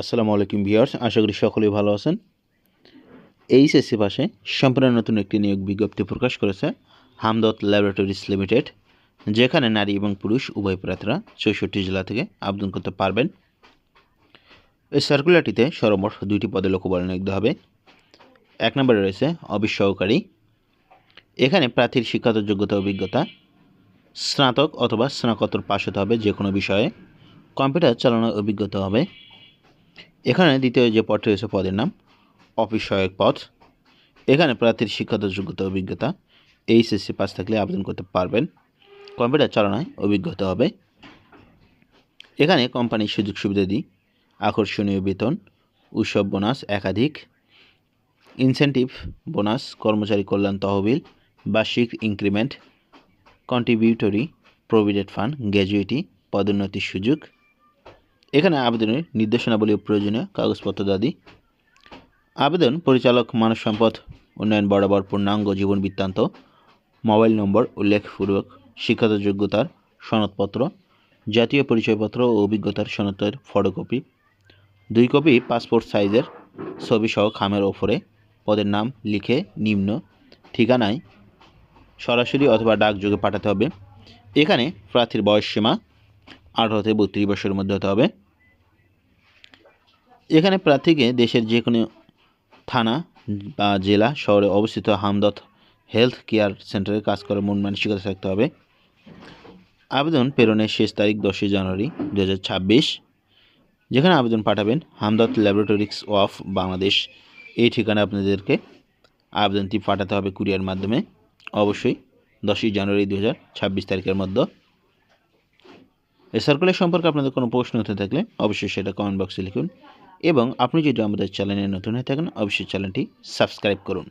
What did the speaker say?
আসসালামু আলাইকুম ভিউয়ার্স, আশা করি সকলেই ভালো আছেন। এইচএসসি পাশে সম্পূর্ণ নতুন একটি নিয়োগ বিজ্ঞপ্তি প্রকাশ করেছে হামদত ল্যাবরেটরিজ লিমিটেড, যেখানে নারী এবং পুরুষ উভয় প্রার্থীরা চৌষট্টি জেলা থেকে আবেদন করতে পারবেন। এই সার্কুলারটিতে সর্বমোট দুইটি পদে লোকবল নিয়োগ হবে। এক নম্বরে রয়েছে অফিস সহকারী, এখানে প্রার্থীর শিক্ষাগত যোগ্যতা অভিজ্ঞতা, স্নাতক অথবা স্নাতকোত্তর পাশ হতে হবে যে কোনো বিষয়ে, কম্পিউটার চালানোর অভিজ্ঞতা হবে এখানে দ্বিতীয় যে পদটি রয়েছে, পদের নাম অফিস সহায়ক পদ। এখানে প্রার্থীর শিক্ষাগত যোগ্যতা, অভিজ্ঞতা, এইচএসসি পাস থাকলে আবেদন করতে পারবেন। কম্পিউটার চালানায় অভিজ্ঞতা হবে। এখানে কোম্পানির সুযোগ সুবিধা দিই, আকর্ষণীয় বেতন, উৎসব বোনাস একাধিক ইনসেন্টিভ বোনাস, কর্মচারী কল্যাণ তহবিল, বার্ষিক increment contributory provident fund gratuity পদোন্নতির সুযোগ এখানে আবেদনের নির্দেশনাবলী ও প্রয়োজনীয়, কাগজপত্র দাদি। আবেদন পরিচালক, মানব সম্পদ, উন্নয়ন বরাবর পূর্ণাঙ্গ জীবন বৃত্তান্ত, মোবাইল নম্বর উল্লেখপূর্বক, শিক্ষাগত যোগ্যতার সনদপত্র, জাতীয় পরিচয়পত্র ও অভিজ্ঞতার সনদের ফটোকপি, দুই কপি পাসপোর্ট সাইজের ছবি সহ খামের ওপরে পদের নাম লিখে নিম্ন ঠিকানায় সরাসরি অথবা ডাকযোগে পাঠাতে হবে। এখানে প্রার্থীর বয়স সীমা আঠারো থেকে বত্রিশ বছরের মধ্যে হতে হবে। এখানে প্রার্থীকে দেশের যে কোনো থানা বা জেলা, শহরে অবস্থিত হামদত হেলথ কেয়ার সেন্টারে কাজ করার মন মানসিকতা থাকতে হবে। আবেদন প্রেরণের শেষ তারিখ দশই জানুয়ারি দু হাজার ছাব্বিশ, যেখানে আবেদন পাঠাবেন হামদত ল্যাবরেটরিক্স অফ বাংলাদেশ। এই ঠিকানা আপনাদেরকে আবেদনটি পাঠাতে হবে কুরিয়ার মাধ্যমে। অবশ্যই দশই জানুয়ারি দু হাজার ছাব্বিশ তারিখের মধ্যে। এই সার্কুলার সম্পর্কে আপনাদের কোনো প্রশ্ন হতে থাকলে অবশ্যই সেটা কমেন্ট বক্সে লিখুন। এবং আপনি যদি আমাদের চ্যানেলে নতুন হয়ে থাকেন অবশ্যই চ্যানেলটি সাবস্ক্রাইব করুন।